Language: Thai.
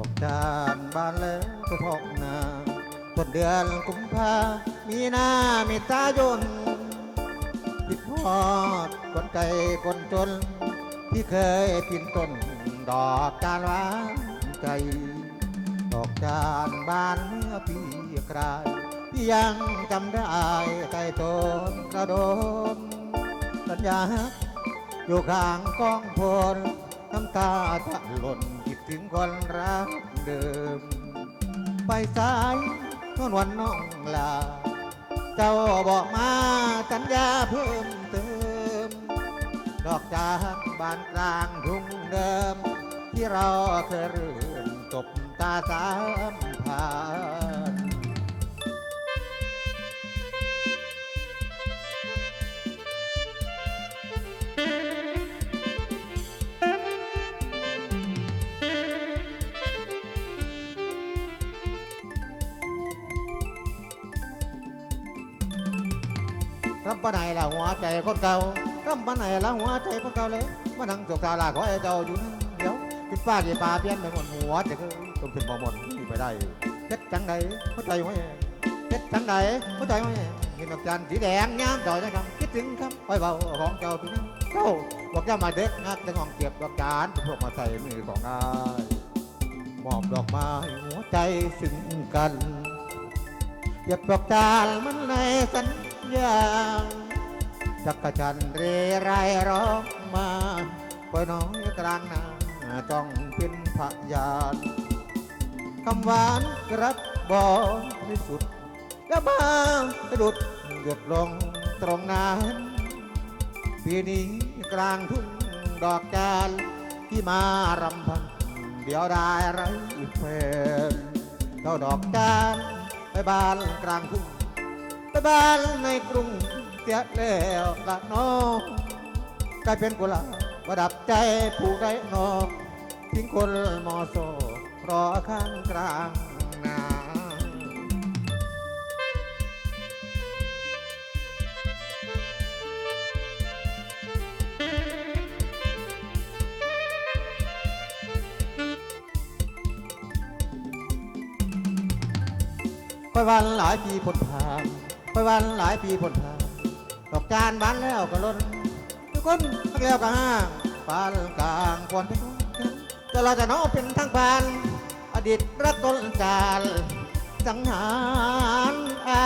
อกจานบานแล้วก็พอกนาต้นเดือนกุมภามีนาเมตายนคิดพอดคนไกลคนจน ที่เคยปีนต้นดอกจานหวานใจ ดอกจานบานเมื่อปีกลายที่ยังจำได้ใต้ต้นกระโดนสัญญาอยู่ข้างกองพลน้ำตาจะหล่น ถึงคนรักเดิม ไปสายนวนวันน้องลา เจ้าบอกมาสัญญาเพิ่มเติม ดอกจากบานกลางทุ่งเดิม ที่เราเคยเรื่นจบตาสามผ่าน รับปานไหนละหัวใจคนเก่ารับปานไหนละหัวใจคนเก่าเลยมานั่งจกตาลาขอให้เจ้าอยู่นั่นเดี๋ยวกินป้ากี่ปลาเปลี่ยนไปหมดหัวจะก็ต้องขึ้นบ่หมดนี่ไปได้เฮ็ดจังไดหัวใจหัวแหงเฮ็ดจังไดหัวใจหัวแหงเห็นดอกจันสีแดงงามต่อยจังคำคิดถึงคำไว้เบาของเจ้าพี่น้องเจ้าบอกย่ามาเด็กนักจะงองเก็บดอกจานพวกมาใส่มือของนายมอบดอกไม้หัวใจซึ่งกันเก็บดอกจานมันในสั ญญาจักรจันเรไรร้องมาปล่อน้อยกลางนาจ้องเป็นพยานคำหวานกระบบอกที่สุดก็มาสะดุดหยดลงตรงนั้นปีนี้กลางทุ่งดอกจานที่มารำพันเดี๋ยวได้ไรแฟนเจ้าดอกจานไปบ้านกลางทุ่ง บ้านในกรุงเสียแล้วละน้องกลายเป็นกุหลาบประดับใจผู้ไรนอกทิ้งคนมอโซรอข้างกลางนาไปวันหลายปีผลผ่าน ไปวันหลายปีผลผ่านดอกจานบานแล้วก็ล้นทุกคนทักแล้วก็ห้างปานกลางควรเป็นองกันแต่เราจะน้องเป็นทางผ่าน อดีตรักต้นจานสังหารอา